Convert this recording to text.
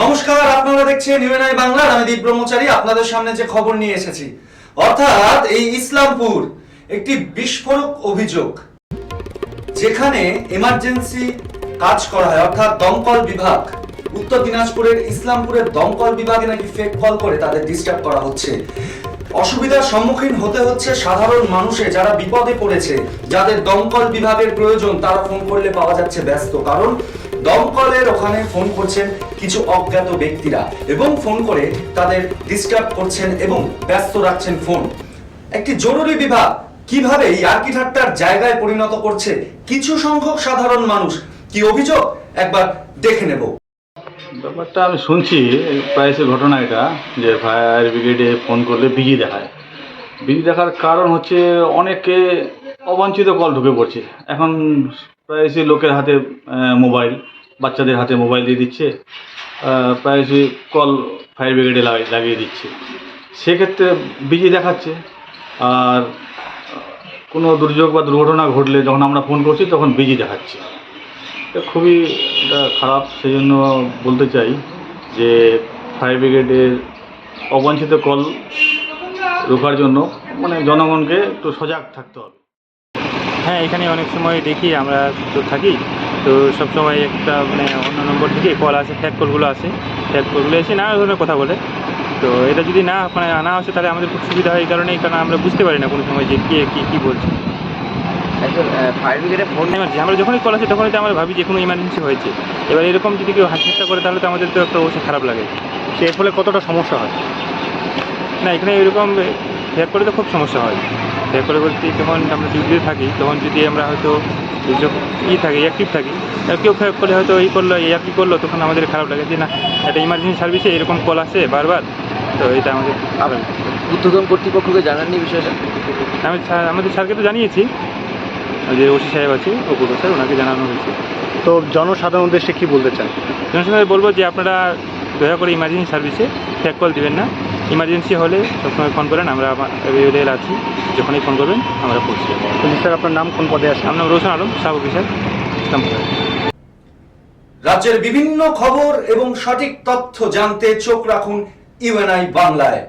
নমস্কার, আপনারা দেখছেন ইউএনআই বাংলার। আমি দীপ ব্রহ্মচারী, আপনাদের সামনে যে খবর নিয়ে এসেছি। অর্থাৎ এই ইসলামপুর একটি বিস্ফোরক অভিযোগ, যেখানে এমার্জেন্সি কাজ করা হয়। অর্থাৎ দমকল বিভাগ, উত্তর দিনাজপুরের ইসলামপুরের দমকল বিভাগে নাকি ফেক কল করে তাদের ডিস্টার্ব করা হচ্ছে। অসুবিধার সম্মুখীন হতে হচ্ছে সাধারণ মানুষে যারা বিপদে পড়েছে, যাদের দমকল বিভাগের প্রয়োজন, তারা ফোন করলে পাওয়া যাচ্ছে ব্যস্ত। কারণ দমকলের ওখানে ফোন করছেন কিছু অজ্ঞাত ব্যক্তিরা এবং ফোন করে তাদের ডিস্টার্ব করছেন এবং ব্যস্ত রাখছেন ফোন। একটি জরুরি বিভাগ কীভাবে এই আর্কি ঠাট্টার জায়গায় পরিণত করছে? কিছু সংখ্যক সাধারণ মানুষ, কি অভিযোগ? একবার দেখে নেব। ব্যাপারটা আমি শুনছি প্রায় ঘটনা এটা, যে ফায়ার ব্রিগেডে ফোন করলে বিজি দেখায়। বিজি দেখার কারণ হচ্ছে অনেকে অবাঞ্ছিত কল ঢুকে পড়ছে। এখন প্রায়শই লোকের হাতে মোবাইল বাচ্চাদের হাতে মোবাইল দিয়ে দিচ্ছে। প্রায়শই কল ফায়ার ব্রিগেডে লাগিয়ে দিচ্ছে। সেক্ষেত্রে বিজি দেখাচ্ছে। আর কোনো দুর্যোগ বা দুর্ঘটনা ঘটলে যখন আমরা ফোন করছি, তখন বিজি দেখাচ্ছে। এটা খুবই এটা খারাপ। সেই জন্য বলতে চাই যে ফায়ার ব্রিগেডের অবাঞ্ছিত কল রোখার জন্য মানে জনগণকে একটু সজাগ থাকতে হবে। হ্যাঁ এখানে অনেক সময় দেখি আমরা তো থাকি। তো সব সময় একটা মানে অন্য নম্বর থেকে কল আসে ফ্যাক কলগুলো আসে। ফ্যাক কলগুলো এসে নানা ধরনের কথা বলে। তো এটা যদি না মানে আনা আসে তাহলে আমাদের খুব সুবিধা হয় এই কারণেই কারণ আমরা বুঝতে পারি না কোনো সময় যে কে কী কী বলছে। একজন ফায়ার ব্রিগেডে ফোন এমার্জেন্সি। আমরা যখনই কল আসে তখনই তো আমরা ভাবি যে কোনো ইমার্জেন্সি হয়েছে। এবার এরকম যদি কেউ হাসিটা করে তাহলে তো আমাদের তো একটা অবশ্যই খারাপ লাগে। সে এর ফলে কতটা সমস্যা হয়? না এখানে এরকম ফ্যাক করে তো খুব সমস্যা হয়। করে বলতে যখন আমরা ডিউটিতে থাকি তখন যদি আমরা হয়তো যখন ই থাকি অ্যাক্টিভ থাকি কেউ ফ্যাক করে হয়তো এই করল এই কি করল তখন আমাদের খারাপ লাগে যে না একটা ইমার্জেন্সি সার্ভিসে এরকম কল আসে বারবার। তো এটা আমাদের খারাপ। উদ্বোধন কর্তৃপক্ষকে জানাননি বিষয়টা? আমি স্যার আমাদের স্যারকে তো জানিয়েছি। যে ওসি সাহেব আছে অপুর স্যার ওনাকে জানানো হয়েছে। তো জনসাধারণ উদ্দেশ্যে কী বলতে চান? জনসংখ্যায় বলব যে আপনারা দয়া করে ইমার্জেন্সি সার্ভিসে ফ্যাক কল দেবেন না। ইমার্জেন্সি হলে সবসময় ফোন করেন আমরা অ্যাভেলেবেল আছি। যখনই ফোন করবেন আমরা পৌঁছে যাব। স্যার আপনার নাম কোন পদে আছে আমার নাম রোশন আলম সাব অফিসার ইসলামপুর। রাজ্যের বিভিন্ন খবর এবং সঠিক তথ্য জানতে চোখ রাখুন ইউএনআই বাংলায়।